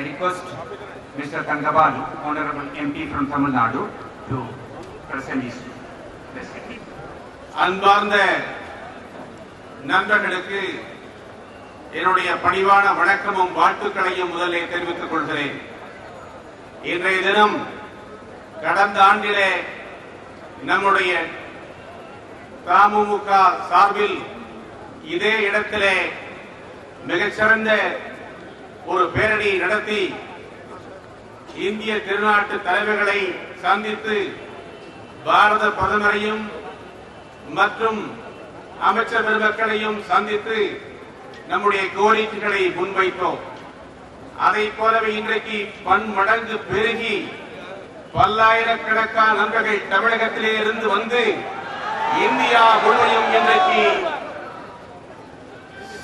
I request Mr. Tangabalu, Honorable MP from Tamil Nadu, to present his blessing. அன்பார்ந்த நண்பர்களுக்கு என்னுடைய பணிவான வணக்கமும் வாழ்த்துக்களையும் முதலே தெரிவித்துக் கொள்கிறேன் இன்றைய தினம் கடந்த ஆண்டிலே நம்முடைய தமுமுக சார்பில் இதே இடத்திலே மிகச்சிறந்த ஒரு பேரணி நடத்தி இந்திய திருநாட்டு தலைவர்களை சந்தித்து பாரத பிரதமரையும் மற்றும் அமைச்சர் பெருமக்களையும் சந்தித்து நம்முடைய கோரிக்கைகளை முன்வைத்தோம். அதை போலவே இன்றைக்கு பன்மடங்கு பெருகி பல்லாயிரக்கணக்கான நண்பர்கள் தமிழகத்திலே இருந்து வந்து இந்தியா முழுவதும் இன்றைக்கு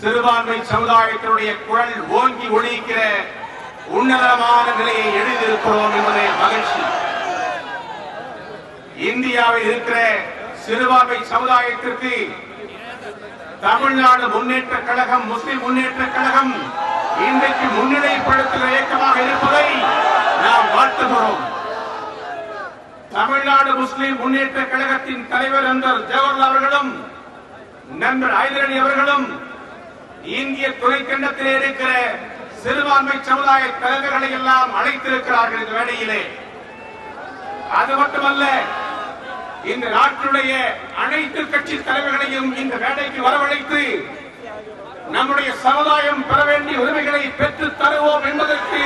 சிறுபான்மை சமுதாயத்தினுடைய குரல் ஓங்கி ஒழிக்கிற உன்னதமான நிலையை எழுதியிருக்கிறோம் என்பதே மகிழ்ச்சி. இந்தியாவில் இருக்கிற சிறுபான்மை சமுதாயத்திற்கு தமிழ்நாடு முன்னேற்ற கழகம் முஸ்லிம் முன்னேற்ற கழகம் இன்றைக்கு முன்னிலைப்படுத்துகிற இயக்கமாக இருப்பதை நாம் வாழ்த்துகிறோம். தமிழ்நாடு முஸ்லிம் முன்னேற்ற கழகத்தின் தலைவர் நண்பர் ஜவஹர்லால் அவர்களும் நண்பர் ஐதரணி அவர்களும் இந்திய துணைக்கண்டத்தில் இருக்கிற சிறுபான்மை சமுதாய தலைவர்களை எல்லாம் அழைத்திருக்கிறார்கள் இந்த வேளையிலே. அது மட்டுமல்ல இந்த நாட்டினுடைய அனைத்து கட்சி தலைவர்களையும் இந்த வேலைக்கு வரவழைத்து நம்முடைய சமுதாயம் பெற வேண்டிய உரிமைகளை பெற்று தருவோம் என்பதற்கு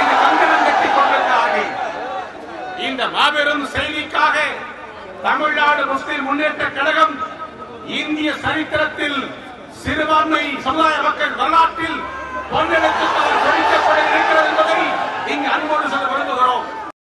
இந்த கண்டனம் கட்டிக் கொண்டிருக்கிறார்கள். இந்த மாபெரும் செய்திக்காக தமிழ்நாடு முஸ்லிம் முன்னேற்ற கழகம் இந்திய சரித்திரத்தில் சிறுபான்மை சமுதாய மக்கள் வரலாற்றில் பொன்னெடுத்து